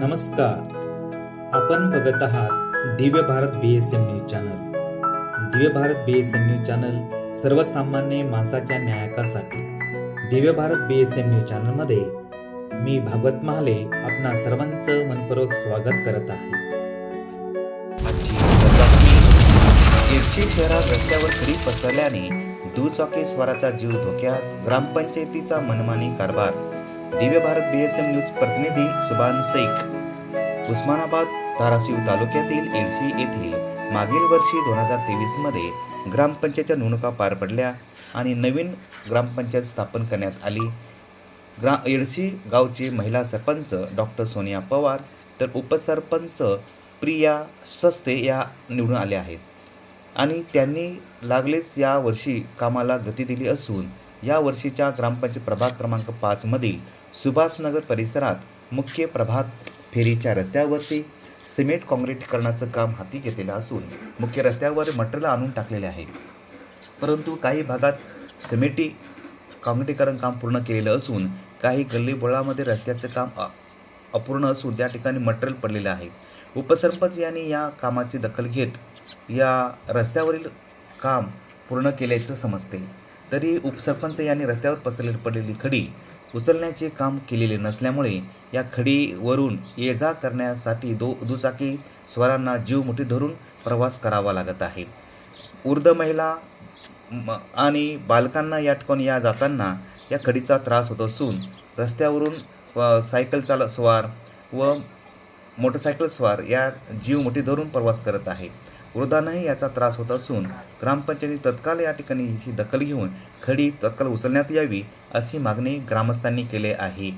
नमस्कार. आपण बघत आहात Divya Bharat B S M news channel Divya Bharat B S M news channel सर्वसामान्य माणसाच्या न्यायकासाठी. Divya Bharat B S M news चॅनलमध्ये मी भागवत महाले आपणा सर्वांचं मनपूर्वक स्वागत करत आहे. आजची शहरात रस्त्यावर खडी पसरल्याने दुचाकी स्वराचा जीव धोक्यात ग्रामपंचायतीचा मनमानी कारभार. दिव्य भारत बीएसएम न्यूज प्रतिनिधी सुभान शेख उस्मानाबाद धाराशिव तालुक्यातील एडशी येथील मागील वर्षी दोन हजार तेवीसमध्ये ग्रामपंचायतच्या निवडणुका पार पडल्या आणि नवीन ग्रामपंचायत स्थापन करण्यात आली. ग्रा एडशी गावचे महिला सरपंच डॉक्टर सोनिया पवार तर उपसरपंच प्रिया सस्ते या निवडून आल्या आहेत आणि त्यांनी लागलेच या वर्षी कामाला गती दिली असून या वर्षीच्या ग्रामपंचायत प्रभाग क्रमांक पाचमधील सुभाषनगर परिसरात मुख्य प्रभात फेरीच्या रस्त्यावरती सिमेंट काँक्रीटीकरणाचं काम हाती घेतलेलं असून मुख्य रस्त्यावर मटेरियल आणून टाकलेले आहे. परंतु काही भागात सिमेंटी काँक्रीटीकरण काम पूर्ण केलेलं असून काही गल्लीबोळामध्ये रस्त्याचं काम अपूर्ण असून त्या ठिकाणी मटेरियल पडलेलं आहे. उपसरपंच यांनी या कामाची दखल घेत या रस्त्यावरील काम पूर्ण केल्याचं समजते. तरी उपसरपंच यांनी रस्त्यावर पसरलेली पडलेली खडी उचलण्याचे काम केलेले नसल्यामुळे या खडीवरून ये जा करण्यासाठी दो दुचाकी स्वारांना जीव मुठी धरून प्रवास करावा लागत आहे. वृद्ध महिला म- आणि बालकांना या ठिकाणी या जाताना या खडीचा त्रास होत असून रस्त्यावरून व सायकल चाल स्वार व मोटरसायकल स्वार या जीव मोठी धरून प्रवास करत आहे. वृद्धांनाही याचा त्रास होत असून ग्रामपंचायती तत्काळ या ठिकाणी ही दखल घेऊन खडी तत्काळ उचलण्यात यावी अशी मागणी ग्रामस्थांनी केली आहे.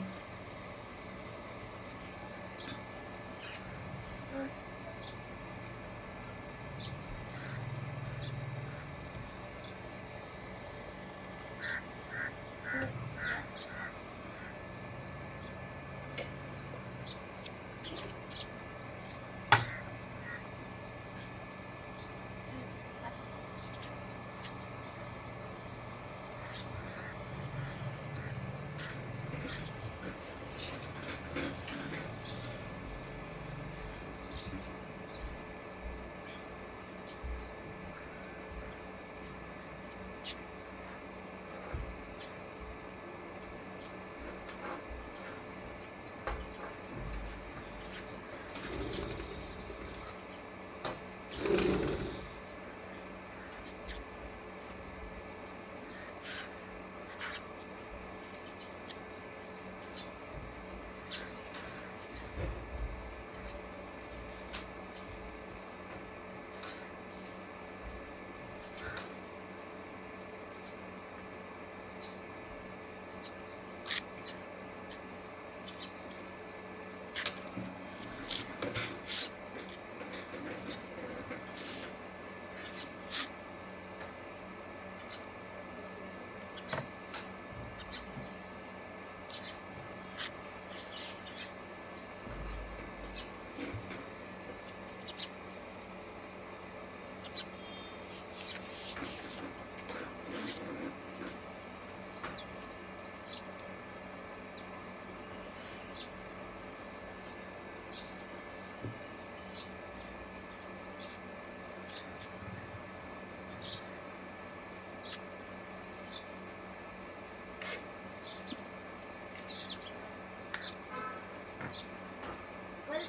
Wait.